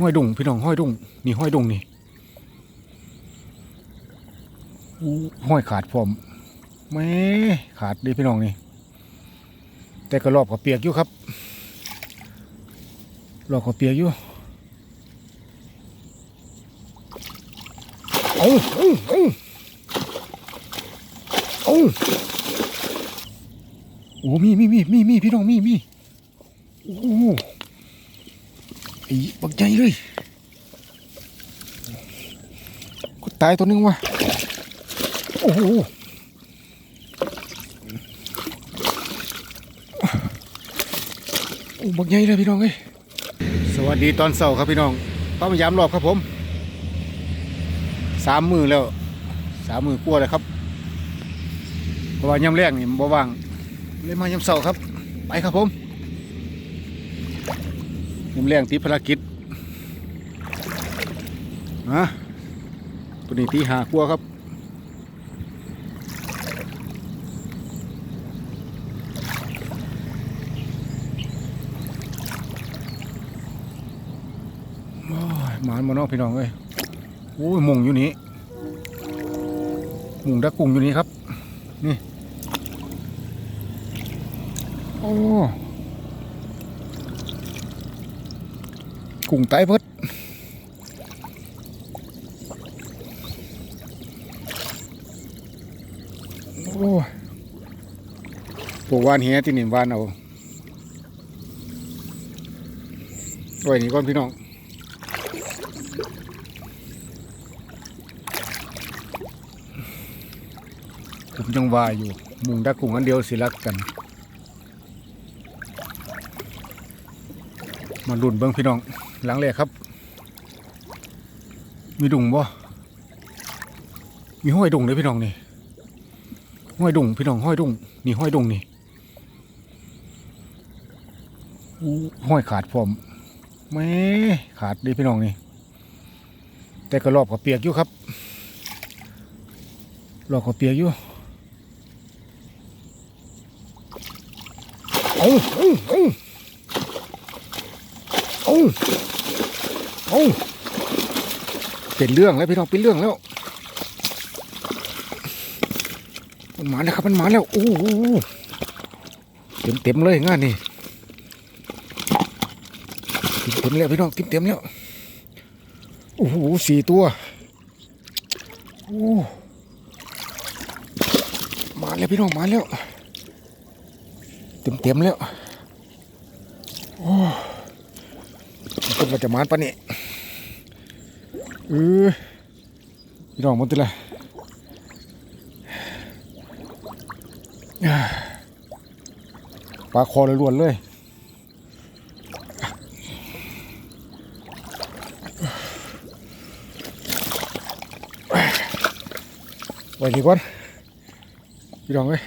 ห้อยดุงพี่น้องห้อยดุงนี่ห้อยดุงนี่ห้อยขาดพร้อมแหม่ขาดดีพี่น้องนี่แต่ก็รอบกับเปียกอยู่ครับรอบกับเปียกอยู่เอาเอาเอาเอาโอ้มีมีมีมีมีพี่น้องมีมีโอ้ ไอ้บักใหญ่เลยกูตายตัวนึงว่ะโอ้โหโอ้บักใหญ่เลยพี่น้องเอ้ยสวัสดีตอนเสาร์ครับพี่น้องป้ามายามรอบครับผมสามมือแล้วสามมือกลัวเลยครับเพราะว่ายามแรกนี่บ่ว่างเลยมายามเสาร์ครับ ไปครับผม ยามแรกติดภารกิจฮะตัวนี้ตีหากลัวครับโอ้ยหมานมานอกพี่น้องเอ้ยโอ้ยมุงอยู่นี่มุงดักกุ้งอยู่นี่ครับ นี่ โอ้ กุ้งไตายเพิดโอ้ปลูกวานเฮียที่นี่วานเอาไว้นี่ก่อนพี่น้องผมยังว่าอยู่ มุงดักกุ้งอันเดียวสิรักกัน มาลุ่นเบิ้งพี่น้อง หลังแรกครับ มีดุงบ่ มีห้อยดุงเลยพี่น้องนี่ ห้อยดุงพี่น้องห้อยดุงนี่ห้อยดุงนี่อู้ห้อยขาดพร้อมแหม่ขาดดีพี่น้องนี่ แต่ก็รอบกับเปียกอยู่ครับรอบกับเปียกอยู่เอาเอาเอา เอาเอาเป็นเรื่องแล้วพี่น้องเป็นเรื่องแล้ว มันมาแล้วครับมันมาแล้วโอ้โหเต็มเต็มเลยงานนี่เต็มเต็มแล้วพี่น้องเต็มเต็มแล้วโอ้โหสี่ตัวโอ้มาแล้วพี่น้องมาแล้ว เต็มเต็มแล้ว โอ้ คนมาจะมานปะเนี่ยเออพี่น้องมันติละปลาคอเลยล้วนเลยไว้ดีก่อนพี่น้องเอ้ย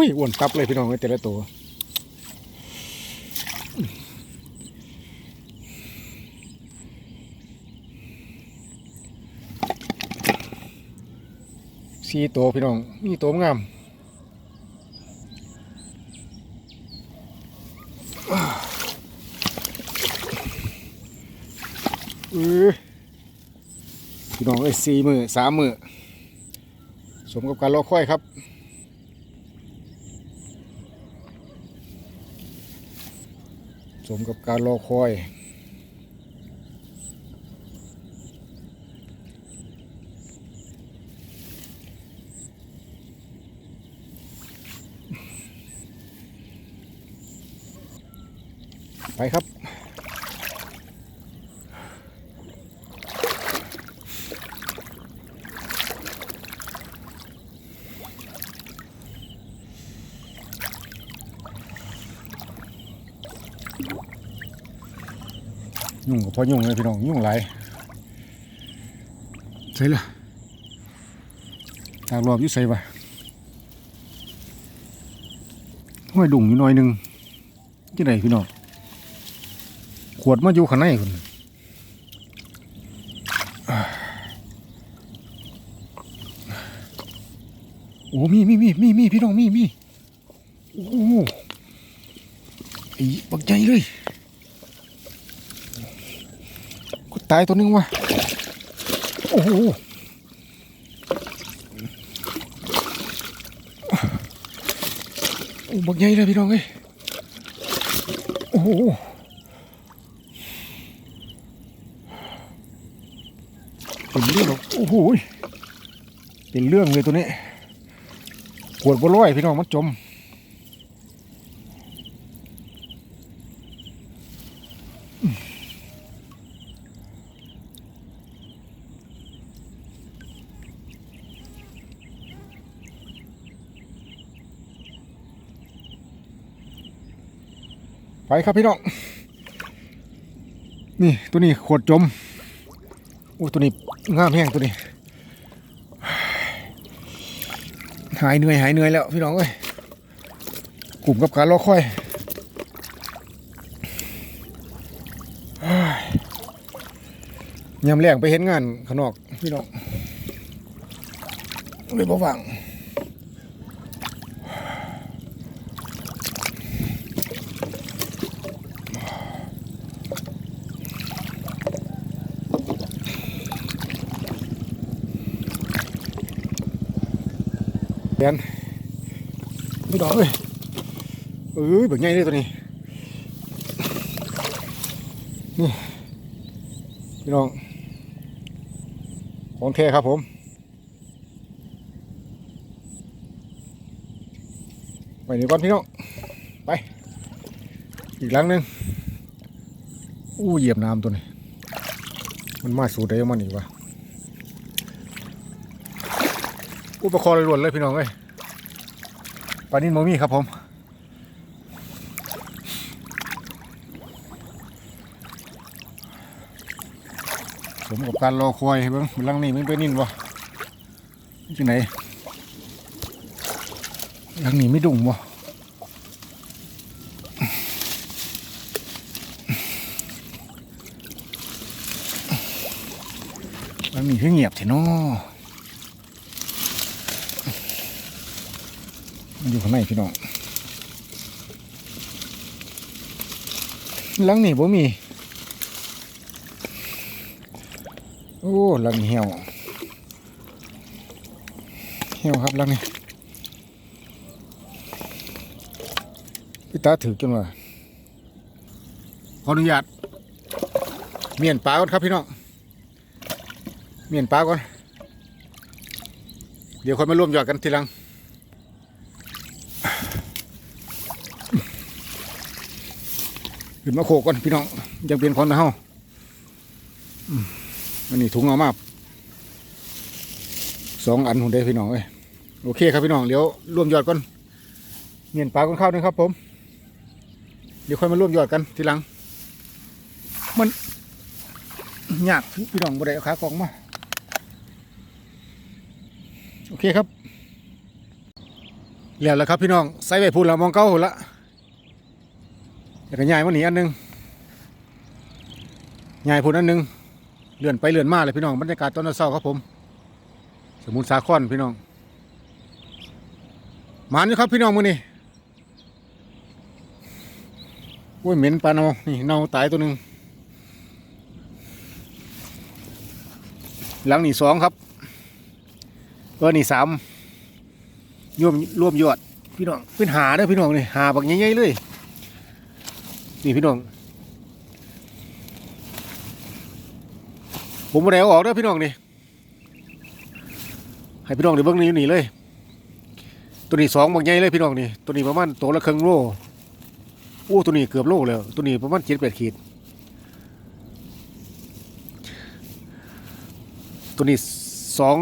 อุ้ยอ้วนตับเลยพี่น้องแต่ละตัวสี่ตัวพี่น้องนี่ตัวงามเออพี่น้องเอ้ยสี่มือสามมือสมกับการรอคอยครับ สมกับการรอคอยไปครับ ยุ่งกับพ่อยุ่งเลยพี่น้องยุ่งหลายใช่ละทางรอบยุ่ใส่ปะห้อยดุ่งอยู่หน่อยหนึ่งที่ไหนพี่น้องขวดมาอยู่ข้างในคุณโอ้มีมีมีมีมีพี่น้องมีมีโอ้โหไอ้บัก ใหญ่เลยก็ตายตัวนึงว่ะโอ้โหโอ้บักใหญ่เลยพี่น้องเอ้ยโอ้โหเป็นเรื่องหรอโอ้โหเป็นเรื่องเลยตัวนี้ขวดบัวลอยพี่น้องมันจม ไปครับพี่น้อง นี่ตัวนี้ขวดจมโอ้ตัวนี้งามแห้งตัวนี้ หายเหนื่อยหายเหนื่อยแล้วพี่น้องเอ้ยกลุ่มกับการรอคอยยามแรงไปเห็นงานขนอกพี่น้องเลยบ่ว่าง เรียนพี่น้องเอ้ยเอ้ยแบบใหญ่เลยตัวนี้ นี่พี่น้อง ของแท้ครับผมไปนี่ก่อนพี่น้อง ไป อีกหลังหนึ่งอู้เหยียบน้ำตัวนี้ มันมาสูดได้มันอีกวะ อุปกรณ์ล้วนเลยพี่น้องเอ้ยปลานินโมมี่ครับผมผมกับการรอคอยเบิ้งมันลังนี่มันเป็นนินวะที่ไหนลังนี่ไม่ดุ่งวะลังนี่คือเงียบเถอะเนาะ มัน อยู่ข้างในพี่น้องหลังนี่บ่มี โอ้หลังเหี่ยวเหี่ยวครับหลังนี้พี่ตาถือจนว่าขออนุญาตเมียนปลาก่อนครับพี่น้องเมียนปลาก่อน เดี๋ยวค่อยมาร่วมยอดกันทีหลัง ขึ้นมาโขกก่อนพี่น้องยังเป็นคนนะเฮาอันนี้ถุงเอามาสองอันหุ่นได้พี่น้องเอ้ยโอเคครับพี่น้องเดี๋ยวร่วมยอดก่อนเงียนปลาก่อนข้าวนึงครับ ผม เดี๋ยวค่อยมาร่วมยอดกันทีหลัง มันยากพี่น้องบ่ได้เอาขากองมาโอเคครับแล้วแล้วครับพี่น้องใส่ใบพูนแล้วมองเก้าหุ่นละ แล้วก็ยายมาหนีอันหนึงยายพุ่นอันหนึงเลื่อนไปเลื่อนมาเลยพี่น้องบรรยากาศตอนเช้าครับผม สมุทรสาครพี่น้องหมานอยู่ครับพี่น้องมือนี่โอ้ยเหม็นปลาเนานี่เน่าตายตัวหนึ่งหลังนี่สองครับเออนี่สามรวมรวมยอดพี่น้องเป็นหาเด้อพี่น้องนี่หาบักใหญ่ๆเลย นี่พี่น้อง ผมมาได้ออกเด้อพี่น้องนี่ ให้พี่น้องได้เบิ่งนี่อยู่นี่เลย ตัวนี้สองบางใหญ่เลยพี่น้องนี่ ตัวนี้ประมาณตัวละครึ่งโลโอ้ตัวนี้เกือบโลแล้วตัวนี้ประมาณเจ็ดแปดขีด ตัวนี้สอง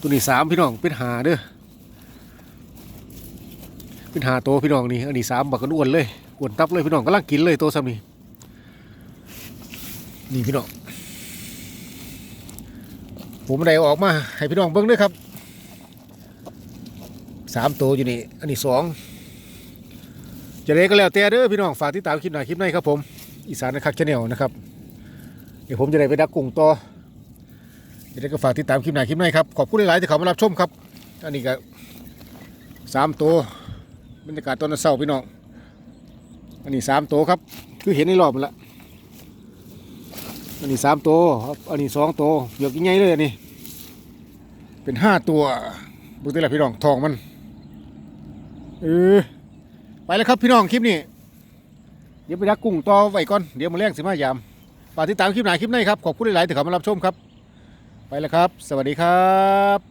ตัวนี้สามพี่น้องเป็นหาเด้อเป็นหาโตพี่น้องนี่อันนี้สามบักกันอ้วนเลย อวนตับเลยพี่น้องกำลังกินเลยโตซ้ำนี่นี่พี่น้องผมได้ออกมา ให้พี่น้องเบิ้งด้วยครับสามตัวอยู่นี่อันนี้สองจะได้ก็แล้วแต่เด้อพี่น้องฝากติดตามคลิปหน้าคลิปในครับผมอีสานนะครับชาแนลนะครับเดี๋ยวผมจะได้ไปดักกุ้งต่อจะได้ก็ฝากติดตามคลิปหน้าคลิปในครับขอบคุณหลายๆที่เข้ามารับชมครับ อันนี้ก็สามตัวบรรยากาศตอนเช้าพี่น้อง อันนี้สามตัวครับ คือเห็นในรอบมันละอันนี้สามตัวครับอันนี้สองตัวเหยือกยังไงเลยอันนี้เป็นห้าตัวบุตรละพี่น้องทองมันเออไปแล้วครับพี่น้องคลิปนี้เดี๋ยวไปดักกุ้งต่อไว้ก่อนเดี๋ยวมาเลี้ยงสิมายามฝากติดตามคลิปไหนคลิปในครับขอบคุณหลายๆที่เข้ามารับชมครับ ไปแล้วครับ สวัสดีครับ